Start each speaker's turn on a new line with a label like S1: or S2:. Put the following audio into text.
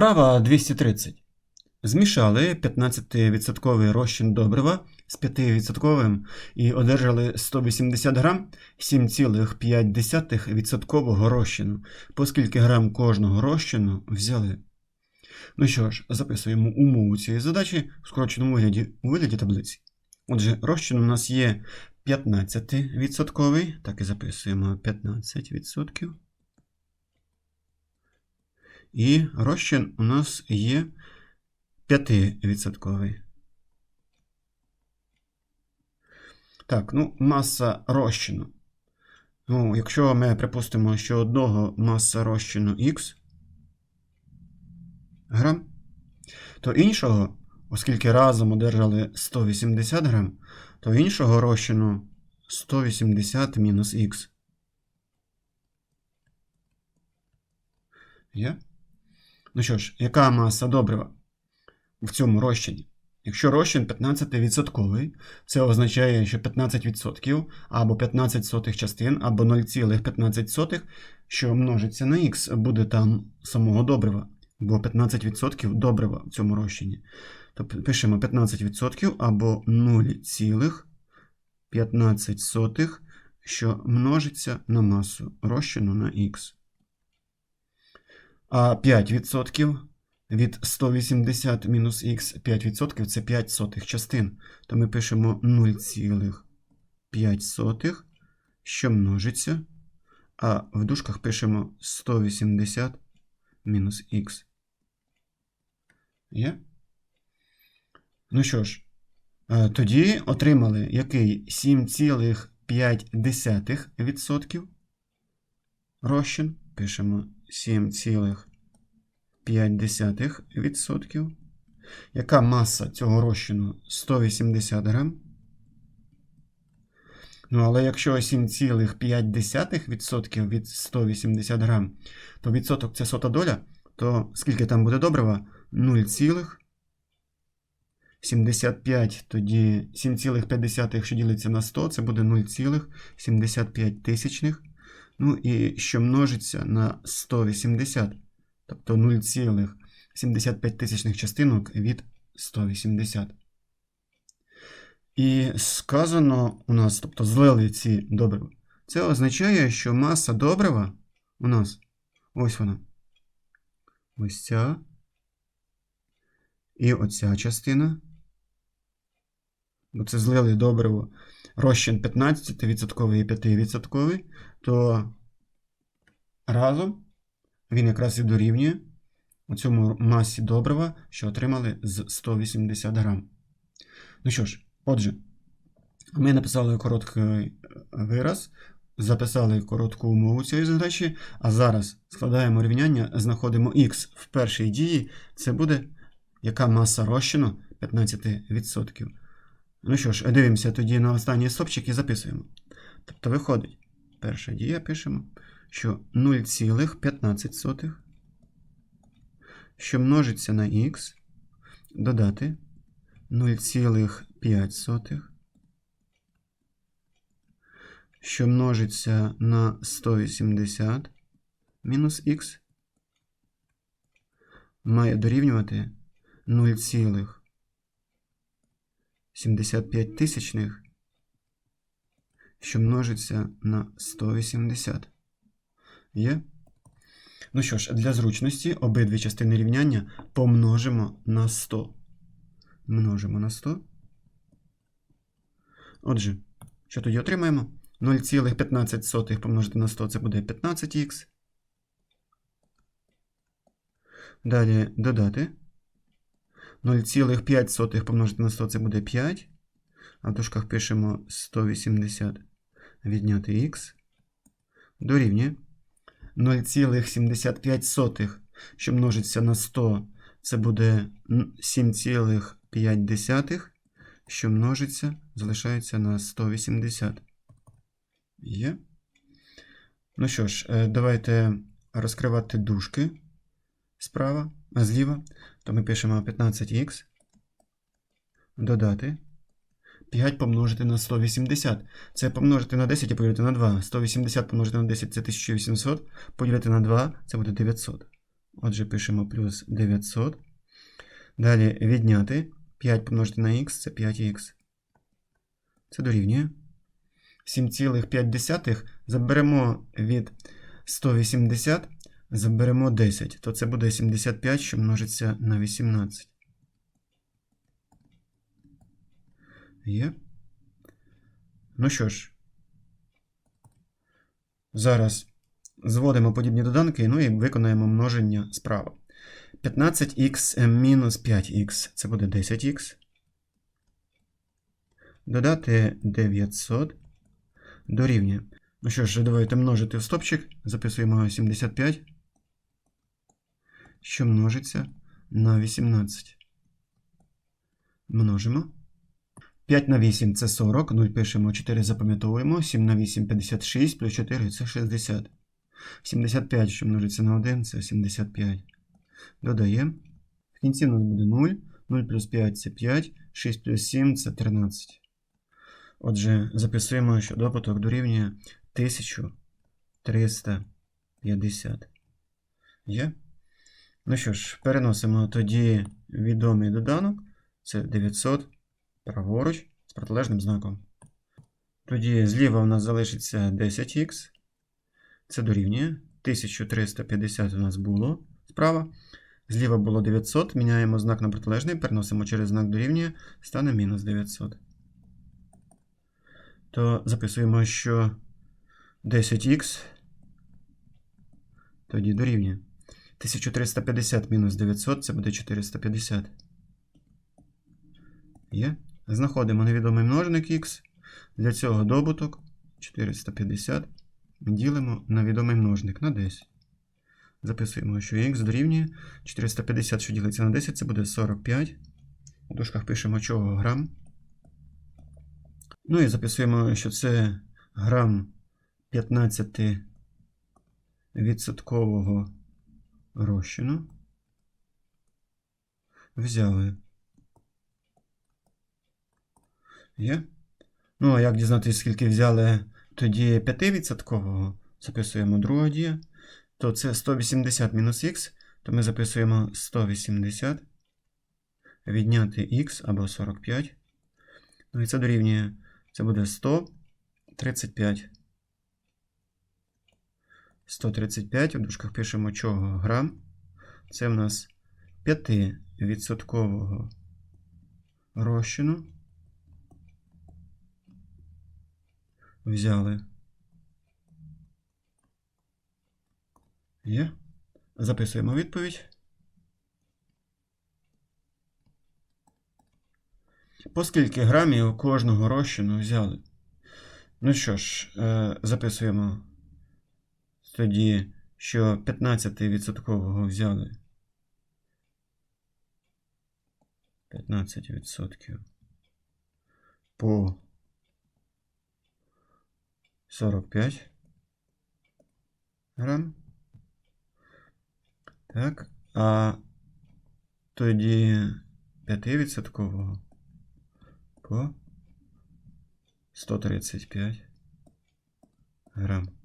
S1: Вправа 230. Змішали 15% розчин добрива з 5% і одержали 180 грам 7,5% розчину. По скільки грам кожного розчину взяли? Ну що ж, записуємо умову цієї задачі в скороченому вигляді у вигляді таблиці. Отже, розчин у нас є 15%, так і записуємо 15%. І розчин у нас є 5%. Так, ну, маса розчину. Ну, якщо ми припустимо, що одного маса розчину Х грам, то іншого, оскільки разом одержали 180 грам, то іншого розчину 180 мінус Х. Є? Ну що ж, яка маса добрива в цьому розчині? Якщо розчин 15%, це означає, що 15% або 15 сотих частин, або 0,15, що множиться на х, буде там самого добрива, бо 15% добрива в цьому розчині. Тобто пишемо 15% або 0,15, що множиться на масу розчину на х. А 5% від 180 мінус х 5% це 5 сотих частин. То ми пишемо 0,5, що множиться. А в дужках пишемо 180 мінус х. Є? Ну що ж, е, тоді отримали який 7,5% розчин. Пишемо 7,5%. Яка маса цього розчину 180 грам. Ну, але якщо 7,5% від 180 грам, то відсоток це сота доля, то скільки там буде добрива? 0,75, тоді 7,5, якщо ділиться на 100, це буде 0,75 тисячних. Ну і що множиться на 180, тобто 0,75 тисячних частинок від 180. І сказано у нас, тобто злили ці добрива. Це означає, що маса добрива у нас ось вона. Ось ця. І оця частина. Бо це злили добриво розчин 15% і 5%, то разом він якраз і дорівнює у цьому масі добрива, що отримали з 180 грам. Ну що ж, отже, ми написали короткий вираз, записали коротку умову цієї задачі, а зараз складаємо рівняння, знаходимо х в першій дії, це буде яка маса розчину 15%. Ну що ж, дивимося тоді на останній стопчик і записуємо. Тобто виходить, перша дія пишемо, що 0,15, що множиться на х, додати 0,5, що множиться на 180 мінус х, має дорівнювати 0,75 тисячних, що множиться на 180. Є? Ну що ж, для зручності обидві частини рівняння помножимо на 100. Множимо на 100. Отже, що тоді отримаємо? 0,15 помножити на 100 це буде 15х. Далі додати. 0,5 помножити на 100 це буде 5. А в дужках пишемо 180 відняти х. Дорівнює. 0,75, що множиться на 100, це буде 7,5, що множиться, залишається на 180. Є. Ну що ж, е, давайте розкривати дужки справа, а зліва. То ми пишемо 15х. Додати. 5 помножити на 180. Це помножити на 10 і поділити на 2. 180 помножити на 10 це 1800. Поділити на 2 це буде 900. Отже, пишемо плюс 900. Далі відняти 5 помножити на х це 5х. Це дорівнює. 7,5 заберемо від 180, заберемо 10, то це буде 75, що множиться на 18. Є. Ну що ж, зараз зводимо подібні доданки, ну і виконаємо множення справа. 15х мінус 5х це буде 10х. Додати 900 дорівнює. Ну що ж, давайте множити в стопчик. Записуємо 75, що множиться на 18. Множимо. 5 на 8 це 40, 0 пишемо, 4 запам'ятовуємо, 7 на 8 56, плюс 4 це 60. 75, що множиться на 1, це 75. Додаємо. В кінці у нас буде 0. 0 плюс 5 це 5, 6 плюс 7 це 13. Отже, записуємо, що добуток дорівнює 1350. Є? Ну що ж, переносимо тоді відомий доданок. Це 900 праворуч з протилежним знаком. Тоді зліва у нас залишиться 10х. Це дорівнює. 1350 у нас було справа. Зліва було 900. Міняємо знак на протилежний, переносимо через знак дорівнює, стане мінус 900. То записуємо, що 10х тоді дорівнює. 1350 мінус 900 це буде 450. Є. Знаходимо невідомий множник х. Для цього добуток 450 ділимо на відомий множник на 10. Записуємо, що х дорівнює 450, що ділиться на 10, це буде 45. У дужках пишемо чого грам. Ну і записуємо, що це грам 15 відсоткового розчину. Взяли. Є? Ну, а як дізнатися, скільки взяли тоді 5%, записуємо друга дія. То це 180 мінус х, то ми записуємо 180. Відняти х або 45. Ну і це дорівнює. Це буде 135. 135. У дужках пишемо чого грам. Це в нас 5% розчину. Взяли. Є. Записуємо відповідь. По скільки грамів кожного розчину взяли? Ну що ж, е, записуємо тоді, що 15% взяли. 15% по 45 грам. Так, а тоді 5% по 135 грам.